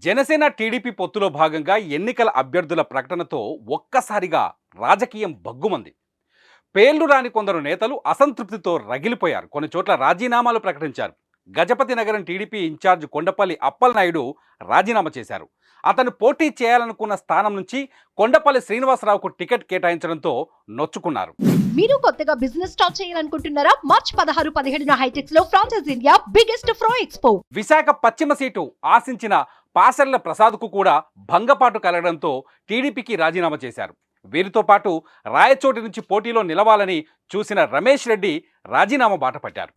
Janasena TDP పొత్తులో భాగంగా ఎన్నికల అభ్యర్థుల ప్రకటనతో ఒక్కసారిగా రాజకీయం బగ్గుమంది పేర్లు రాని కొందరు నేతలు అసంతృప్తితో రగిలిపోయారు. కొన్ని చోట్ల రాజీనామాలు ప్రకటించారు. గజపతి నగరం టీడీపీ ఇన్ఛార్జ్ కొండపల్లి అప్పలనాయుడు రాజీనామా చేశారు. అతను పోటీ చేయాలనుకున్న స్థానం నుంచి కొండపల్లి శ్రీనివాసరావుకు టికెట్ కేటాయించడంతో నొచ్చుకున్నారు. మీరు కొత్తగా బిజినెస్ స్టార్ట్ చేయాలనుకుంటున్నారా? మార్చ్ పదహారు పదిహేడున హైటెక్స్లో franchise India biggest franchise expo. Visakha పశ్చిమ సీటు ఆశించిన పాసర్ల ప్రసాద్కు కూడా భంగపాటు కలగడంతో టీడీపీకి రాజీనామా చేశారు. వీరితో పాటు రాయచోటి నుంచి పోటీలో నిలవాలని చూసిన రమేష్ రెడ్డి రాజీనామా బాట పట్టారు.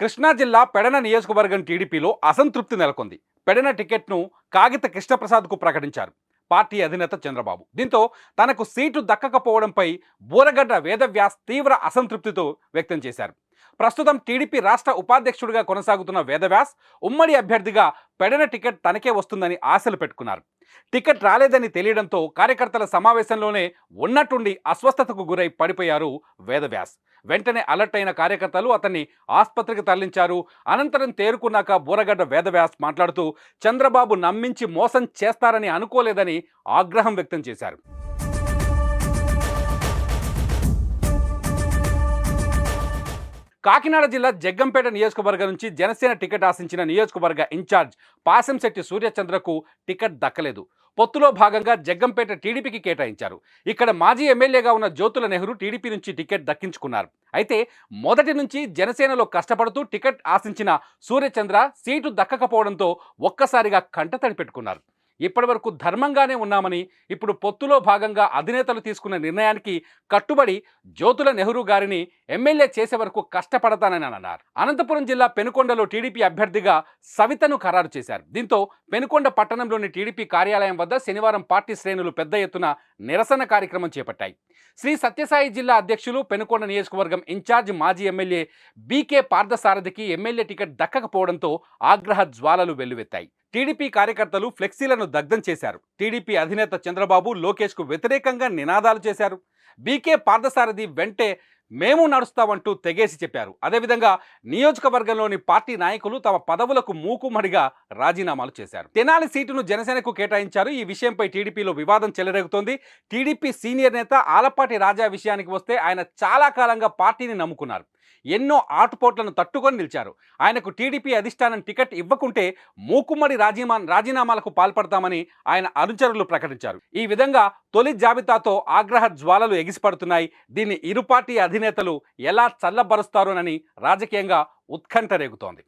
కృష్ణా జిల్లా పెడన నియోజకవర్గం టీడీపీలో అసంతృప్తి నెలకొంది. పెడన టికెట్ను కాగిత కృష్ణప్రసాద్కు ప్రకటించారు. పార్టీ అధినేత చంద్రబాబు. దీంతో తనకు సీటు దక్కకపోవడంపై బూరగడ్డ వేదవ్యాస్ తీవ్ర అసంతృప్తితో వ్యక్తం చేశారు. ప్రస్తుతం టీడీపీ రాష్ట్ర ఉపాధ్యక్షుడిగా కొనసాగుతున్న వేదవ్యాస్ ఉమ్మడి అభ్యర్థిగా పెడన టికెట్ తనకే వస్తుందని ఆశలు పెట్టుకున్నారు. టికెట్ రాలేదని తెలియడంతో కార్యకర్తల సమావేశంలోనే ఉన్నట్టుండి అస్వస్థతకు గురై పడిపోయారు వేదవ్యాస్. వెంటనే అలర్ట్ అయిన కార్యకర్తలు అతన్ని ఆసుపత్రికి తరలించారు. అనంతరం తేరుకున్నాక బూరగడ్డ వేదవ్యాస్ మాట్లాడుతూ చంద్రబాబు నమ్మించి మోసం చేస్తారని అనుకోలేదని ఆగ్రహం వ్యక్తం చేశారు. కాకినాడ జిల్లా జగ్గంపేట నియోజకవర్గం నుంచి జనసేన టికెట్ ఆశించిన నియోజకవర్గ ఇన్ఛార్జ్ పాసంశెట్టి సూర్యచంద్రకు టికెట్ దక్కలేదు. పొత్తులో భాగంగా జగ్గంపేట టీడీపీకి కేటాయించారు. ఇక్కడ మాజీ ఎమ్మెల్యేగా ఉన్న జ్యోతుల నెహ్రూ టీడీపీ నుంచి టికెట్ దక్కించుకున్నారు. అయితే మొదటి నుంచి జనసేనలో కష్టపడుతూ టికెట్ ఆశించిన సూర్యచంద్ర సీటు దక్కకపోవడంతో ఒక్కసారిగా కంటతడి పెట్టుకున్నారు. ఇప్పటివరకు ధర్మంగానే ఉన్నామని ఇప్పుడు పొత్తులో భాగంగా అధినేతలు తీసుకున్న నిర్ణయానికి కట్టుబడి జ్యోతుల నెహ్రూ గారిని ఎమ్మెల్యే చేసే వరకు కష్టపడతానని అన్నారు. అనంతపురం జిల్లా పెనుకొండలో టీడీపీ అభ్యర్థిగా సవితను ఖరారు చేశారు. దీంతో పెనుకొండ పట్టణంలోని టీడీపీ కార్యాలయం వద్ద శనివారం పార్టీ శ్రేణులు పెద్ద ఎత్తున నిరసన కార్యక్రమం చేపట్టాయి. శ్రీ సత్యసాయి జిల్లా అధ్యక్షులు పెనుకొండ నియోజకవర్గం ఇన్ఛార్జ్ మాజీ ఎమ్మెల్యే బీకే పార్థసారథికి ఎమ్మెల్యే టికెట్ దక్కకపోవడంతో ఆగ్రహ జ్వాలలు వెల్లువెత్తాయి. టీడీపీ కార్యకర్తలు ఫ్లెక్సీలను దగ్ధం చేశారు. టీడీపీ అధినేత చంద్రబాబు లోకేష్కు వ్యతిరేకంగా నినాదాలు చేశారు. బీకే పార్థసారథి వెంటే మేము నడుస్తామంటూ తెగేసి చెప్పారు. అదేవిధంగా నియోజకవర్గంలోని పార్టీ నాయకులు తమ పదవులకు మూకుమడిగా రాజీనామాలు చేశారు. తెనాలి సీటును జనసేనకు కేటాయించారు. ఈ విషయంపై టీడీపీలో వివాదం చెలరేగుతోంది. టీడీపీ సీనియర్ నేత ఆలపాటి రాజా విషయానికి వస్తే ఆయన చాలా కాలంగా పార్టీని నమ్ముకున్నారు. ఎన్నో ఆటుపోట్లను తట్టుకొని నిలిచారు. ఆయనకు టీడీపీ అధిష్టానం టికెట్ ఇవ్వకుంటే మూకుమ్మడి రాజీమా రాజీనామాలకు పాల్పడతామని ఆయన అనుచరులు ప్రకటించారు. ఈ విధంగా తొలి జాబితాతో ఆగ్రహ జ్వాలలు ఎగిసిపడుతున్నాయి. దీన్ని ఇరు పార్టీ అధినేతలు ఎలా చల్లబరుస్తారోనని రాజకీయంగా ఉత్కంఠ రేగుతోంది.